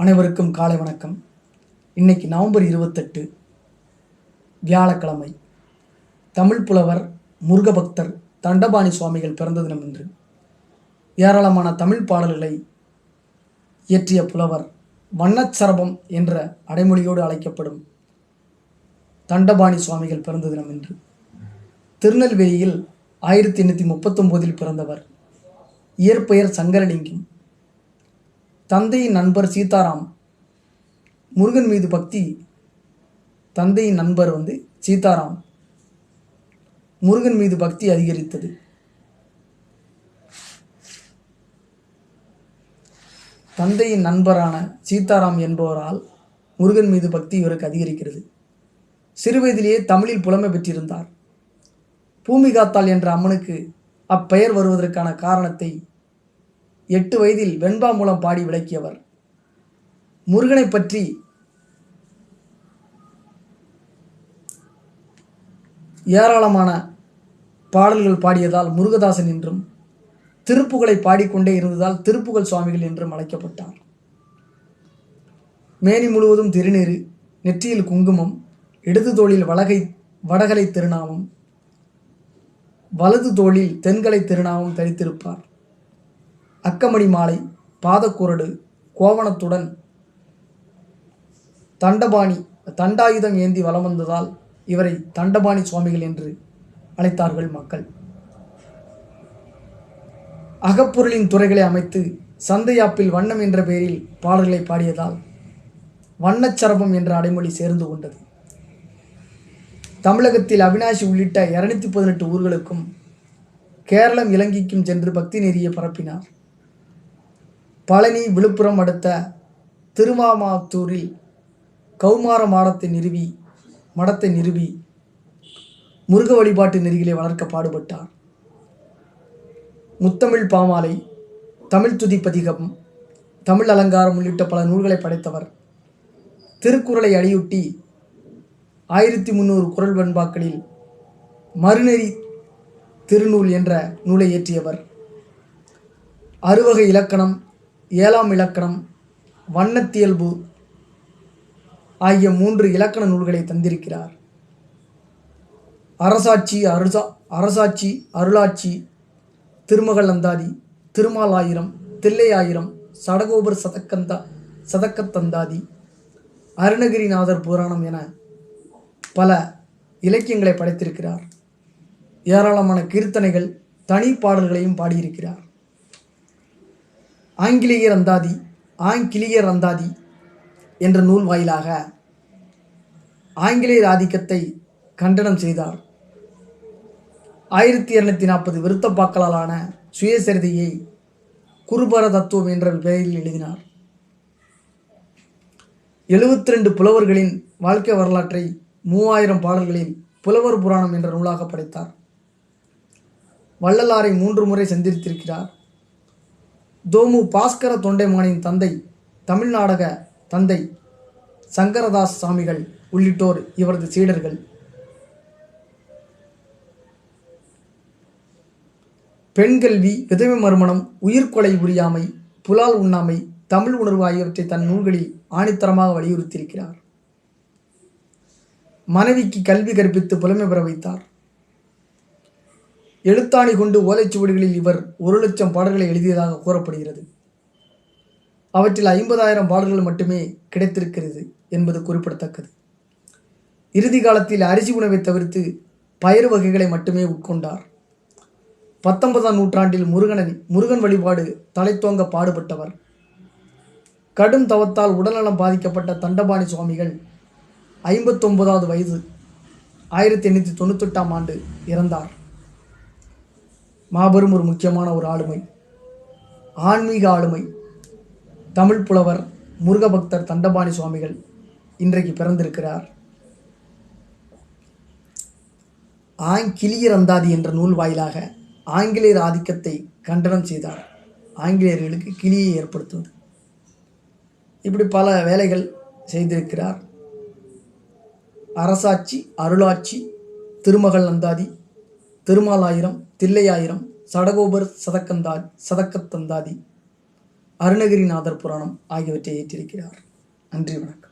அனைவருக்கும் காலை வணக்கம். இன்னைக்கு நவம்பர் இருபத்தெட்டு வியாழக்கிழமை. தமிழ் புலவர் முருகபக்தர் தண்டபாணி சுவாமிகள் பிறந்த தினம் என்று ஏராளமான தமிழ் பாடல்களை இயற்றிய புலவர் வண்ணச்சரபம் என்ற அடைமொழியோடு அழைக்கப்படும் தண்டபாணி சுவாமிகள் பிறந்த தினம் என்று திருநெல்வேலியில் ஆயிரத்தி எண்ணூற்றி முப்பத்தொம்போதில் பிறந்தவர். இயற்பெயர் சங்கரலிங்கம். தந்தையின் நண்பர் சீதாராம். முருகன் மீது பக்தி. தந்தையின் நண்பர் வந்து சீதாராம். முருகன் மீது பக்தி அதிகரித்தது. தந்தையின் நண்பரான சீதாராம் என்பவரால் முருகன் மீது பக்தி இவருக்கு அதிகரிக்கிறது. சிறுவயதிலேயே தமிழில் புலமை பெற்றிருந்தார். பூமிகாத்தாள் என்ற அம்மனுக்கு அப்பெயர் வருவதற்கான காரணத்தை எட்டு வயதில் வெண்பா மூலம் பாடி விளக்கியவர். முருகனை பற்றி ஏராளமான பாடல்கள் பாடியதால் முருகதாசன் என்றும் திருப்புகளை பாடிக்கொண்டே இருந்ததால் திருப்புகழ் சுவாமிகள் என்றும் அழைக்கப்பட்டார். மேனி முழுவதும் திருநீறு நெற்றியில் குங்குமம் இடது தோளில் வலகை வடகலை திருநாமம் வலது தோளில் தென்கலை திருநாமம் தரித்திருப்பார். அக்கமணி மாலை பாதக்குரடு கோவணத்துடன் தண்டபாணி தண்டாயுதம் ஏந்தி வலம் வந்ததால் இவரை தண்டபாணி சுவாமிகள் என்று அழைத்தார்கள் மக்கள். அகப்பொருளின் துறைகளை அமைத்து சந்தையாப்பில் வண்ணம் என்ற பெயரில் பாடல்களை பாடியதால் வண்ணச்சரபம் என்ற அடைமொழி சேர்ந்து கொண்டது. தமிழகத்தில் அவினாசி உள்ளிட்ட இரநூத்தி பதினெட்டு ஊர்களுக்கும் கேரளம் இலங்கைக்கும் சென்று பக்தி நெறியை பரப்பினார். பழனி விழுப்புரம் அடுத்த திருமாமாத்தூரில் கௌமார மாடத்தை நிறுவி மடத்தை நிறுவி முருக வழிபாட்டு நெறிகளை வளர்க்க பாடுபட்டார். முத்தமிழ் பாமாலை தமிழ் துதிப்பதிகம் தமிழ் அலங்காரம் உள்ளிட்ட பல நூல்களை படைத்தவர். திருக்குறளை அடியொட்டி ஆயிரத்தி முந்நூறு குரல் வெண்பாக்களில் மறுநெறி திருநூல் என்ற நூலை இயற்றியவர். அறுவகை இலக்கணம் ஏழாம் இலக்கணம் வண்ணத்தியல்பு ஆகிய மூன்று இலக்கண நூல்களை தந்திருக்கிறார். அரசாட்சி அருசா அரசாட்சி அருளாட்சி திருமகள் அந்தாதி திருமால் ஆயிரம் தில்லை ஆயிரம் சடகோபர் சதக்கந்தா சதக்கத்தந்தாதி அருணகிரிநாதர் புராணம் என பல இலக்கியங்களை படைத்திருக்கிறார். ஏராளமான கீர்த்தனைகள் தனி பாடல்களையும் பாடியிருக்கிறார். ஆங்கிலேயர் அந்தாதி ஆங்கிலேயர் அந்தாதி என்ற நூல் வாயிலாக ஆங்கிலேயர் ஆதிக்கத்தை கண்டனம் செய்தார். ஆயிரத்தி இருநூத்தி நாற்பது விருத்தப்பாக்களாலான சுயசரிதையை குருபர தத்துவம் என்ற பெயரில் எழுதினார். எழுபத்தி ரெண்டு புலவர்களின் வாழ்க்கை வரலாற்றை மூவாயிரம் பாடல்களில் புலவர் புராணம் என்ற நூலாக படைத்தார். வள்ளலாரை மூன்று முறை சந்தித்திருக்கிறார். தோமு பாஸ்கர தொண்டைமானின் தந்தை தமிழ்நாடக தந்தை சங்கரதாஸ் சாமிகள் உள்ளிட்டோர் இவரது சீடர்கள். பெண்கல்வி விதவை மறுமணம் உயிர்கொலை புரியாமை புலால் உண்ணாமை தமிழ் உணர்வு ஆகியவற்றை தன் நூல்களில் ஆணித்தரமாக வலியுறுத்தியிருக்கிறார். மனைவிக்கு கல்வி கற்பித்து புலமை பெற வைத்தார். எழுத்தாணி கொண்டு ஓலைச்சுவடிகளில் இவர் ஒரு லட்சம் பாடல்களை எழுதியதாக கூறப்படுகிறது. அவற்றில் ஐம்பதாயிரம் பாடல்கள் மட்டுமே கிடைத்திருக்கிறது என்பது குறிப்பிடத்தக்கது. இறுதி காலத்தில் அரிசி உணவை தவிர்த்து பயிர் வகைகளை மட்டுமே உட்கொண்டார். பத்தொன்பதாம் நூற்றாண்டில் முருகனின் முருகன் வழிபாடு தலைத்தோங்க பாடுபட்டவர். கடும் தவத்தால் உடல்நலம் பாதிக்கப்பட்ட தண்டபாணி சுவாமிகள் ஐம்பத்தொன்பதாவது வயது ஆயிரத்தி எண்ணூற்றி தொண்ணூத்தெட்டாம் ஆண்டு இறந்தார். மாபெரும் ஒரு முக்கியமான ஒரு ஆளுமை. ஆன்மீக ஆளுமை. தமிழ் புலவர் முருகபக்தர் தண்டபாணி சுவாமிகள் இன்றைக்கு பிறந்திருக்கிறார். ஆங்கிலியர் அந்தாதி என்ற நூல் வாயிலாக ஆங்கிலேயர் ஆதிக்கத்தை கண்டனம் செய்தார். ஆங்கிலேயர்களுக்கு கிளியை ஏற்படுத்துவது. இப்படி பல வேலைகள் செய்திருக்கிறார். அரசாட்சி அருளாட்சி திருமகள் அந்தாதி திருமாலாயிரம் தில்லையாயிரம் சடகோபர் சதக்கந்தா சதக்கத்தந்தாதி அருணகிரிநாதர் புராணம் ஆகியவற்றை ஏற்றிருக்கிறார். நன்றி வணக்கம்.